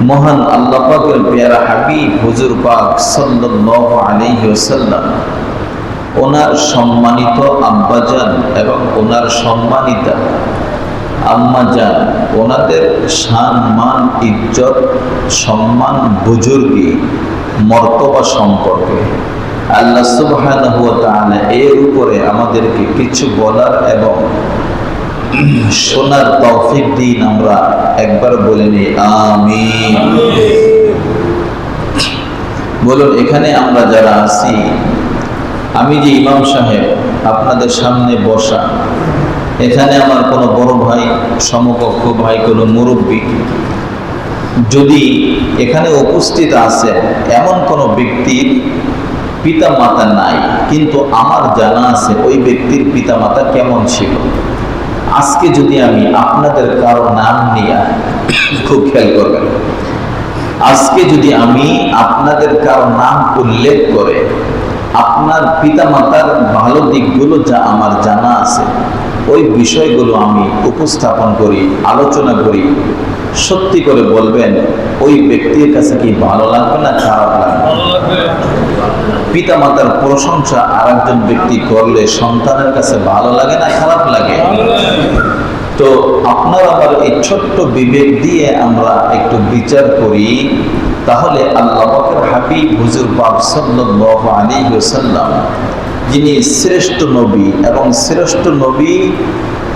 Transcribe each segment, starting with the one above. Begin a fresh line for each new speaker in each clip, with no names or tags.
মহান আল্লাহ পাকের পেয়ারা হাবিব হুজুর পাক সাল্লাল্লাহু ওনার সম্মানিত আব্বাজান এবং ওনার সম্মানিতা আম্মাজান, ওনাদের শান, মান, ইজ্জত, সম্মান, বুজুর্গি, মর্তবা সম্পর্কে। আল্লাহ তাআলা এর উপরে আমাদেরকে কিছু বলার এবং শোনার তৌফিক দিন আমরা একবার বলে নিই, আমিন। বলুন, এখানে আমরা যারা আছি, আমি যে ইমাম সাহেব, আপনাদের সামনে বসা। এখানে আমার কোনো বড় ভাই, সমকক্ষ ভাই, কোনো মুরব্বী। যদি এখানে উপস্থিত আছে এমন কোনো ব্যক্তির পিতা মাতা নাই, কিন্তু আমার জানা আছে ওই ব্যক্তির পিতা মাতা কেমন ছিল? আজকে যদি আমি আপনাদের কারও নাম নিয়ে খুব খেয়াল করবেন। আজকে যদি আমি আপনাদের কারও নাম উল্লেখ করে আপনার পিতা মাতার ভালো দিকগুলো যা আমার জানা আছে, ওই বিষয়গুলো আমি উপস্থাপন করি, আলোচনা করি, সত্যি করে বলবেন, ওই ব্যক্তির কাছে কি ভালো লাগবে না খারাপ লাগবে। পিতা মাতার প্রশংসা আর একজন ব্যক্তি করলে সন্তানের কাছে ভালো লাগে না খারাপ লাগে? তো আপনার আবার এই ছোট্ট বিবেক দিয়ে আমরা একটু বিচার করি, তাহলে আল্লাহ পাকের হাবিব হুজুর সাল্লাল্লাহু আলাইহি ওয়াসাল্লাম, যিনি শ্রেষ্ঠ নবী এবং শ্রেষ্ঠ নবী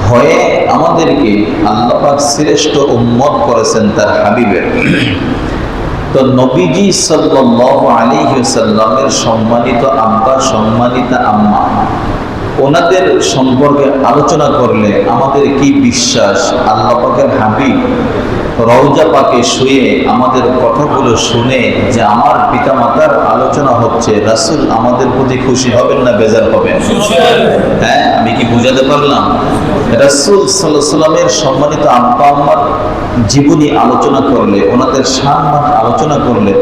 হয়ে আমাদেরকে আল্লাহ শ্রেষ্ঠ উম্মত করেছেন তার হাবিবের। তো নবীজি সাল্লাল্লাহু আলাইহি ওয়াসাল্লামের সম্মানিত আব্বা সম্মানিতা আম্মা ওনাদের সম্পর্কে আলোচনা করলে আমাদের কি বিশ্বাস? আল্লাহ পাকের হাবিব রওজা পাকে শুয়ে আমাদের কথাগুলো শুনে যে আমার পিতামাতার আলোচনা হচ্ছে রাসুল আমাদের প্রতি খুশি হবেন না বেজার হবেন? হ্যাঁ? আমি কি বুঝাতে পারলাম? রাসূল সাল্লামের সম্মানিত আব্বা জীবনী আলোচনা করলে, ওনাদের সম্মান আলোচনা করলে,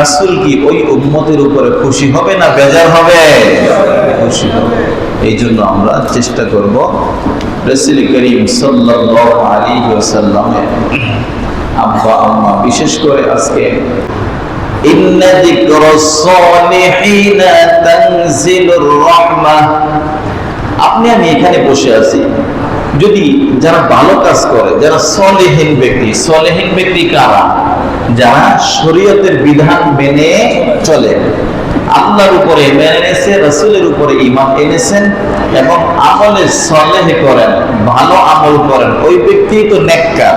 রাসূল কি ওই উম্মতের উপরে খুশি হবে না বেজার হবে? খুশি হবে। এই জন্য আমরা চেষ্টা করব রসুল করিম ওয়াসাল্লামের আব্বা আম্মা, বিশেষ করে আজকে ইন্না যিকরাস সালিহিনা তানজিলুর রাহমাহ আপনি আমি এখানে বসে আছি। যদি যারা ভালো কাজ করে, যারা সলেহীন ব্যক্তি সলেহীন ব্যক্তি কারা? যারা শরীয়তের বিধান মেনে চলে। আল্লাহর উপরে এনেছে, রসুলের উপরে ইমান এনেছেন এবং আমলে সলেহ করেন, ভালো আমল করেন। ওই ব্যক্তি তো নেককার।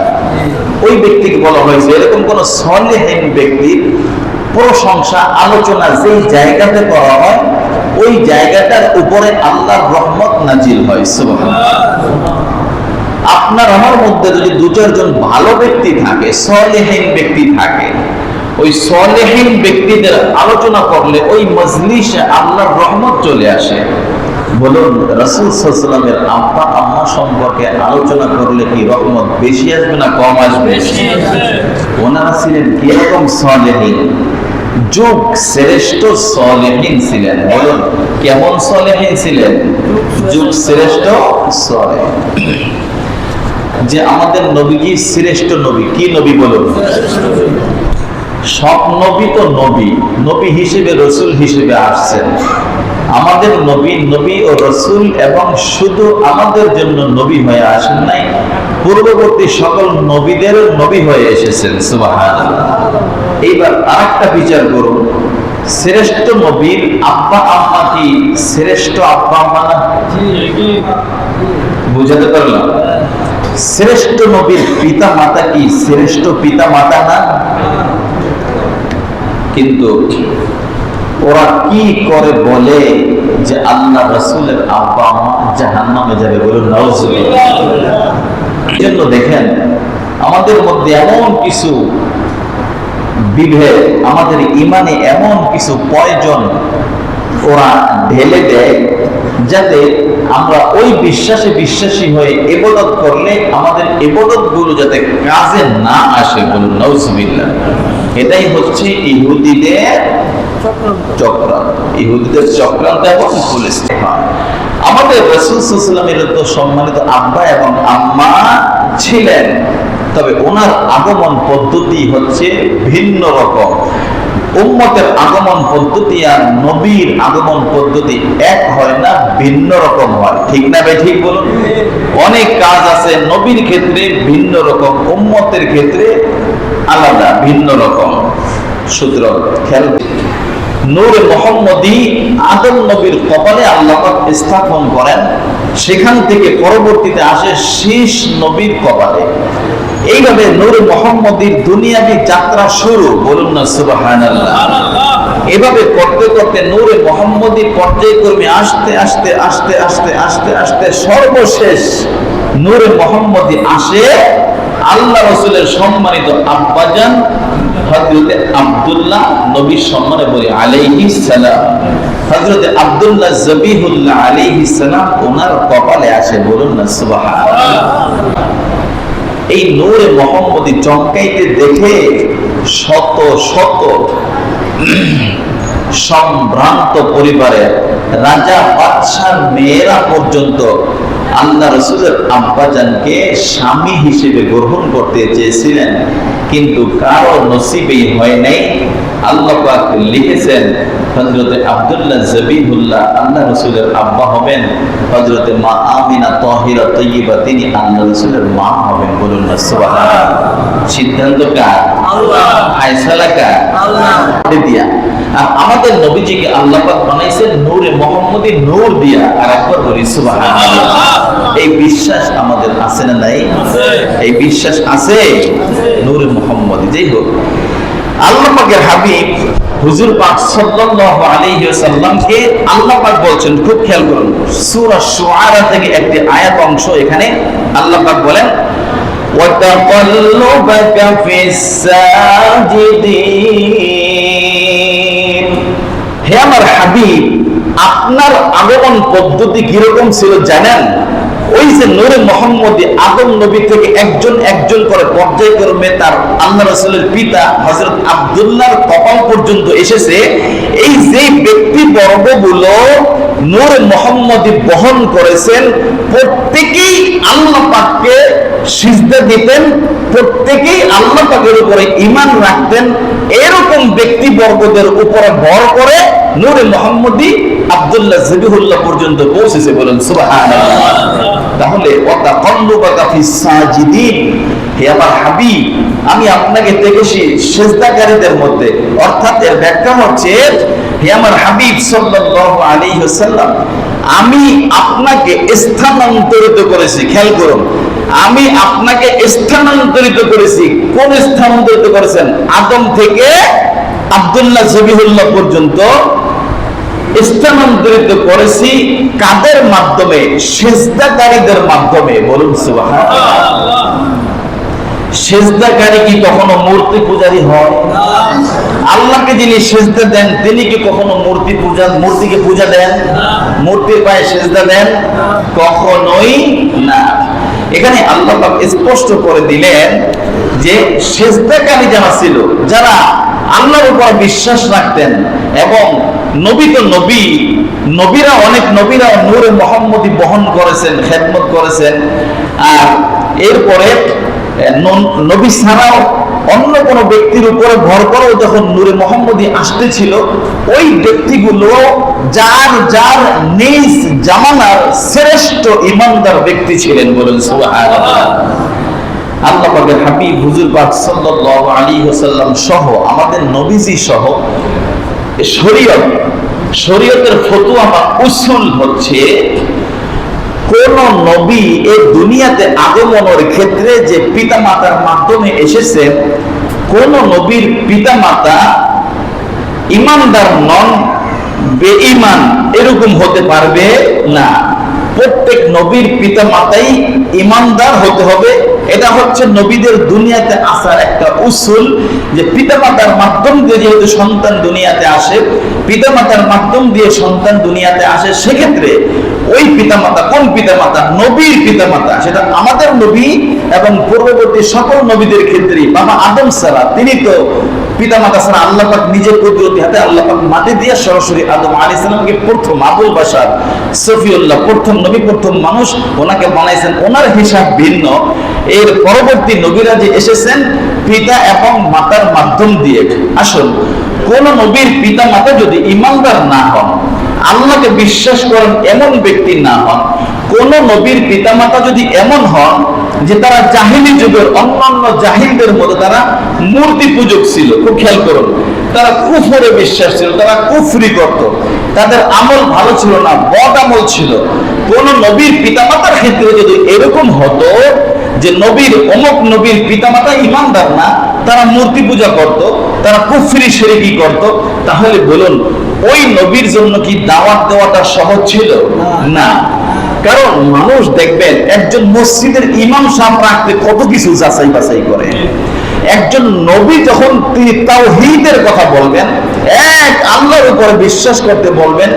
ওই ব্যক্তিকে বলা হয়েছে, এরকম কোন সলেহীন ব্যক্তির প্রশংসা, আলোচনা যেই জায়গাতে করা হয় ওই জায়গাটার উপরে আল্লাহর রহমত নাজিল হয় আপনার আমার মধ্যে যদি দু চারজন ভালো ব্যক্তি থাকে সলেহীন ব্যক্তি থাকে ওই সলেহীন ব্যক্তিদের আলোচনা করলে ওই মজলিসে আল্লাহর রহমত চলে আসে। বলুন রসুল সাল্লামের আব্বা আম্মা সম্পর্কে আলোচনা করলে কি রহমত বেশি আসবে না কম আসবে। ওনারা ছিলেন কীরকম সলেহীন? যুগ শ্রেষ্ঠ সলেহীন ছিলেন, বলুন, কেমন সলেহীন ছিলেন? যুগ শ্রেষ্ঠ সলেহীন যে আমাদের নবীজি শ্রেষ্ঠ নবী, কি নবী বলুন? সব নবী তো নবী নবী হিসেবে, রসুল হিসেবে আসছেন। আমাদের নবী নবী ও রসুল এবং শুধু আমাদের জন্য নবী হয়ে আসেন নাই, পূর্ববর্তী সকল নবীদের নবী হয়ে এসেছেন সুবাহান এইবার আরেকটা বিচার করুন। শ্রেষ্ঠ নবীর আব্বা আম্মা কি শ্রেষ্ঠ আব্বা আম্মা না? বুঝাতে পারলাম? শ্রেষ্ঠ নবীর পিতা মাতা কি শ্রেষ্ঠ পিতা মাতা না? কিন্তু ওরা কি করে বলে যে আল্লাহ রসুলের আব্বা মা জাহান নামে যাবে বলুন জন্য দেখেন, আমাদের মধ্যে এমন কিছু বিভেদ, আমাদের ইমানে এমন কিছু প্রয়োজন ওরা ঢেলে দেয় যাতে আমরা ওই বিশ্বাসে বিশ্বাসী হয়ে এবাদত করলে আমাদের এবাদতগুলো যাতে কাজে না আসে বলুন নৌসবিল্লা এটাই হচ্ছে ইহুদিদের চক্রান্ত। ইহুদিদের চক্রান্ত এবং ইস্তেফা। আমাদের রসুল সাল্লামের তো সম্মানিত আব্বা এবং আম্মা ছিলেন। তবে ওনার আগমন পদ্ধতি হচ্ছে ভিন্ন রকম। উম্মতের আগমন পদ্ধতি আর নবীর আগমন পদ্ধতি এক হয় না, ভিন্ন রকম হয়। ঠিক না ভাই, ঠিক বলুন? অনেক কাজ আছে নবীর ক্ষেত্রে ভিন্ন রকম, উম্মতের ক্ষেত্রে আলাদা, ভিন্ন রকম। সুতরাং খেয়াল নূর মোহাম্মদী আদম নবীর কপালে আল্লাহ পাক স্থাপন করেন, সেখান থেকে পরবর্তীতে আসে শেষ নবীর কপালে। এইভাবে নূর মোহাম্মদীর দুনিয়াবী যাত্রা শুরু, বলুন না সুবহানাল্লাহ। এভাবে করতে করতে নূরে মোহাম্মদী পর্যায়ক্রমে আসতে আসতে আসতে আসতে আসতে আসতে সর্বশেষ নূরে মোহাম্মদী আসে আল্লাহ রসুলের সম্মানিত আব্বাজান হজরতে আব্দুল্লাহ নবীর সম্মানে বলি আলাইহি সালাম। হজরতে জবিহুল্লাহ সালাম ওনার কপালে বলুন না এই নূরে মোহাম্মদী চমকাইতে দেখে শত শত সম্ভ্রান্ত পরিবারের রাজা বাদশার মেয়েরা পর্যন্ত আল্লাহ রসুলের আব্বাজানকে স্বামী হিসেবে গ্রহণ করতে চেয়েছিলেন কিন্তু কারও নসিবেই হয় নাই। আল্লাহ পাক লিখেছেন হজরতে আব্দুল্লাহ জবিহুল্লাহ আল্লাহ রসুলের আব্বা হবেন। হজরতে মা আমিনা তহিরা তৈবা তিনি আল্লাহ রসুলের মা হবেন বলুন না সুবহানাল্লাহ। সিদ্ধান্ত কার
আল্লাহ।
ফায়সালা কার
আল্লাহ।
দিয়া। আর আমাদের নবীজিকে আল্লাহ পাক বানাইছেন নূরে মোহাম্মদী নূর দিয়া। আর একবার বলি সুবহানাল্লাহ। এই বিশ্বাস আমাদের আছে না নাই? এই বিশ্বাস আছে। নূরে মোহাম্মদী যাই হোক। আল্লাহ পাকের হাবিব হুজুর পাক সাল্লাল্লাহু আলাইহি ওয়াসাল্লামকে আল্লাহ পাক বলছেন খুব খেয়াল করুন সূরা শুআরা থেকে একটি আয়াত অংশ এখানে আল্লাহ পাক বলেন وَتَقَلُّبَكَ فِي السَّاجِدِينَ হে আমার হাবিব আপনার আগমন পদ্ধতি কিরকম ছিল জানেন ওই যে নূরে মোহাম্মদী আদম নবী থেকে একজন একজন করে পর্যায়ক্রমে তার আল্লাহ রসুলের পিতা হজরত আব্দুল্লাহর কপাল পর্যন্ত এসেছে। এই যে ব্যক্তি বর্গগুলো নূর মোহাম্মদী বহন করেছেন, প্রত্যেকেই আল্লাহ পাককে সিজদা দিতেন, প্রত্যেকেই আল্লাহ পাকের উপরে ইমান রাখতেন। এরকম ব্যক্তিবর্গদের উপরে ভর করে নূরে মোহাম্মদী আব্দুল্লাহ জবিহুল্লাহ পর্যন্ত পৌঁছেছে বলেন তাহলে সাজিদিন। হে আমার আমি আপনাকে দেখেছি সেজদাকারীদের মধ্যে। অর্থাৎ এর ব্যাখ্যা হচ্ছে, হে আমার হাবিব সাল্লাল্লাহু আলাইহি ওয়াসাল্লাম, আমি আপনাকে স্থানান্তরিত করেছি, খেয়াল করুন। আমি আপনাকে স্থানান্তরিত করেছি, কোন স্থানান্তরিত করেছেন? আদম থেকে আব্দুল্লাহ জবিহুল্লাহ পর্যন্ত স্থানান্তরিত করেছি কাদের মাধ্যমে? সেজদাকারীদের মাধ্যমে। বলুন সেজদাকারী কি কখনো মূর্তি পূজারী হয়? আল্লাহকে যিনি সেজদা দেন, তিনি কি কখনো মূর্তি পূজা মূর্তিকে পূজা দেন? মূর্তির পায়ে সেজদা দেন? কখনোই না। এখানে আল্লাহ স্পষ্ট করে দিলেন যে সেজদাকারী যারা ছিল, যারা আল্লাহর উপর বিশ্বাস রাখতেন এবং নবী তো নবী। নবীরা অনেক নবীরা নূরে মোহাম্মদী বহন করেছেন, খেদমত করেছেন। আর এরপরে নবী ছাড়াও অন্য কোন ব্যক্তির উপরে ভর করেও যখন নূরে মোহাম্মদী আসতেছিল, ওই ব্যক্তিগুলো যার যার নিজ জামানার শ্রেষ্ঠ ইমানদার ব্যক্তি ছিলেন বলেন আল্লাহ হাবিব, হুজুর পাক সাল্লাল্লাহু আলাইহি ওয়াসাল্লাম সহ, আমাদের নবীজি সহ শরীয়ত, শরীয়তের ফতোয়া বা উসুল হচ্ছে কোন নবী এই দুনিয়াতে আগমনের ক্ষেত্রে যে পিতামাতার মাধ্যমে এসেছেন, কোন নবীর পিতামাতা ইমানদার নন, বেঈমান এরকম হতে পারবে না। প্রত্যেক নবীর পিতা মাতাই ইমানদার হতে হবে এটা হচ্ছে নবীদের দুনিয়াতে আসার একটা উসুল যে পিতা মাতার মাধ্যম দিয়ে যেহেতু সন্তান দুনিয়াতে আসে পিতা মাতার মাধ্যম দিয়ে সন্তান দুনিয়াতে আসে, সেক্ষেত্রে ওই পিতামাতা, কোন পিতামাতা? নবীর পিতামাতা। সেটা আমাদের নবী এবং পূর্ববর্তী সকল নবীদের ক্ষেত্রে। বাবা আদম সারা তিনি তো পিতা মাতা ছাড়া আল্লাহ পাক নিজের কুদরতি হাতে আল্লাহ পাক মাটি দিয়ে সরাসরি আদম আলী সালামকে প্রথম আবুল বাসার সফিউল্লাহ, প্রথম নবী, প্রথম মানুষ ওনাকে বানাইছেন। ওনার হিসাব ভিন্ন। এর পরবর্তী নবীরা যে এসেছেন, পিতা এবং মাতার মাধ্যম দিয়ে। আসুন, কোন নবীর পিতা মাতা যদি ইমানদার না হন আল্লাহকে বিশ্বাস করেন এমন ব্যক্তি না হন। কোন নবীর পিতামাতা যদি এমন হন যে তারা জাহিলি যুগের অন্যান্য জাহিলদের মতো তারা মূর্তি পূজক ছিল, খুব খেয়াল করুন। তারা কুফরে বিশ্বাস ছিল, তারা কুফরি করত। তাদের আমল ভালো ছিল না, বদ আমল ছিল। কোন নবীর পিতামাতার ক্ষেত্রে যদি এরকম হতো যে নবীর, অমুক নবীর পিতামাতা ইমানদার না, তারা মূর্তি পূজা করত, তারা কুফরি সেরে কি করত, তাহলে বলুন ওই নবীর জন্য কি দাওয়াত দেওয়াটা সহজ ছিল? না। কারণ মানুষ দেখবেন, একজন মসজিদের ইমাম সাহেব রাখতে কত কিছু যাচাই বাছাই করে। একজন নবী যখন তাওহীদের কথা বলবেন, এক আল্লাহর উপরে বিশ্বাস করতে বলবেন,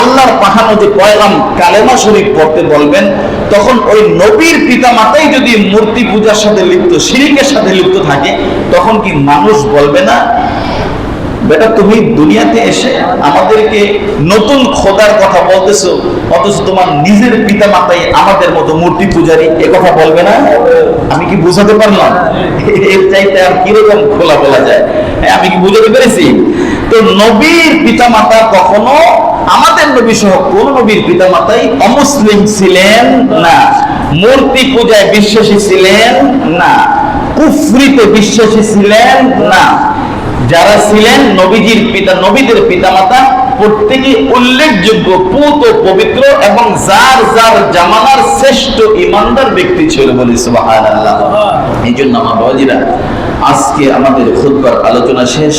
আল্লাহর পাঠানো যে পয়গাম কালেমা শরীফ পড়তে বলবেন, তখন ওই নবীর পিতা মাতাই যদি মূর্তি পূজার সাথে লিপ্ত, শিরিকের সাথে লিপ্ত থাকে, তখন কি মানুষ বলবে না বেটা তুমি দুনিয়াতে এসে আমাদেরকে নতুন খোদার কথা বলতেছো অথচ তোমার নিজের পিতা মাতাই আমাদের মতো মূর্তি পূজারী এ কথা বলবে না? আমি কি বুঝাতে পারলাম? এর চাইতে আর কীরকম খোলা বলা যায়? হ্যাঁ, আমি কি বুঝাতে পেরেছি? তো নবীর পিতা মাতা কখনো আমাদের নবী সহ কোন নবীর পিতা মাতাই অমুসলিম ছিলেন না। মূর্তি পূজায় বিশ্বাসী ছিলেন না। কুফরিতে বিশ্বাসী ছিলেন না। যারা ছিলেন নবীজির পিতা, নবীদের পিতামাতা প্রত্যেকে উল্লেখযোগ্য, পুত ও পবিত্র এবং যার যার জামানার শ্রেষ্ঠ ইমানদার ব্যক্তি ছিল বলি সুবহানাল্লাহ। এই জন্য আমার বাবাজিরা, আজকে আমাদের খুদবার আলোচনা শেষ।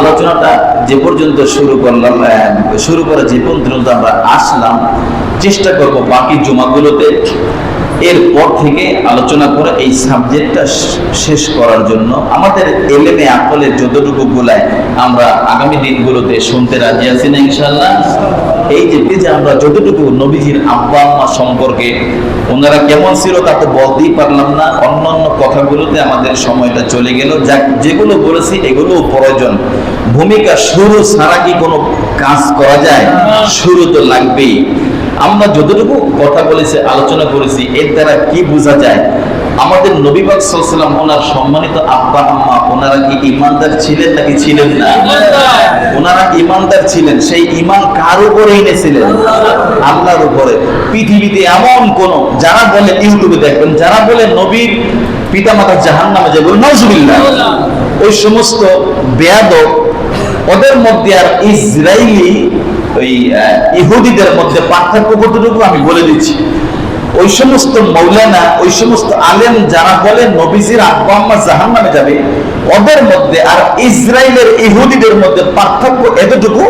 আলোচনাটা যে পর্যন্ত শুরু করলাম শুরু করে যে পর্যন্ত আমরা আসলাম, চেষ্টা করব বাকি জুমাগুলোতে। এরপর থেকে আলোচনা করে এই সাবজেক্টটা শেষ করার জন্য আমাদের এলেমে আকলের যতটুকু গুলায় আমরা আগামী দিনগুলোতে শুনতে রাজি আছি না ইনশাল্লাহ এই যে যে আমরা যতটুকু নবীজির আব্বা আম্মা সম্পর্কে ওনারা কেমন ছিল তা তো বলতেই পারলাম না। অন্যান্য কথাগুলোতে আমাদের সময়টা চলে গেল। যাক, যেগুলো বলেছি এগুলো প্রয়োজন। ভূমিকা শুরু ছাড়া কি কোনো কাজ করা যায়? শুরু তো লাগবেই। আমরা যতটুকু কথা বলেছি আলোচনা করেছি এর দ্বারা কি বোঝা যায়? আমাদের নবী পাক ওনার সম্মানিত আব্বা আম্মা ওনারা কি ইমানদার ছিলেন নাকি ছিলেন না? ওনারা ইমানদার ছিলেন সেই ইমান কার উপরে এনেছিলেন? আল্লাহর উপরে। পৃথিবীতে এমন কোন যারা বলে ইউটিউবে দেখবেন যারা বলে নবীর পিতামাতা জাহান্নামে যাবে নজরুল্লাহ ওই সমস্ত বেয়াদব ওদের মধ্যে আর ইসরায়েলি ওই ইহুদিদের মধ্যে পার্থক্য কতটুকু আমি বলে দিচ্ছি। ওই সমস্ত মৌলানা, ওই সমস্ত আলেম যারা বলে নবীজির আব্বা জাহান নামে যাবে, ওদের মধ্যে আর ইসরায়েলের ইহুদিদের মধ্যে পার্থক্য এতটুকু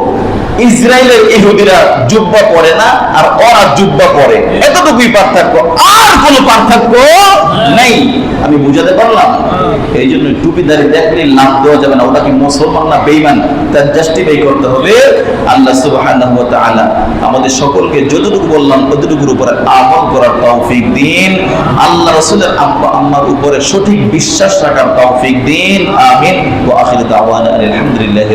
ইসরায়েলের ইহুদিরা জুব্বা পরে না, আর ওরা জুব্বা পরে এতটুকুই পার্থক্য। আর কোনো পার্থক্য নেই। আমি বুঝাতে পারলাম? এই জন্য টুপিদারি দেখলে লাভ দেওয়া যাবে না। ওটা কি মুসলমান না বেইমান তার জাস্টিফাই করতে হবে আল্লাহ তাআলা আমাদের সকলকে যতটুকু বললাম, ততটুকুর উপরে আমল করার তৌফিক দিন। আল্লাহ রাসূলের আব্বা আম্মার উপরে সঠিক বিশ্বাস রাখার তৌফিক দিন। আমিন। ওয়া আখির আলহামদুলিল্লাহি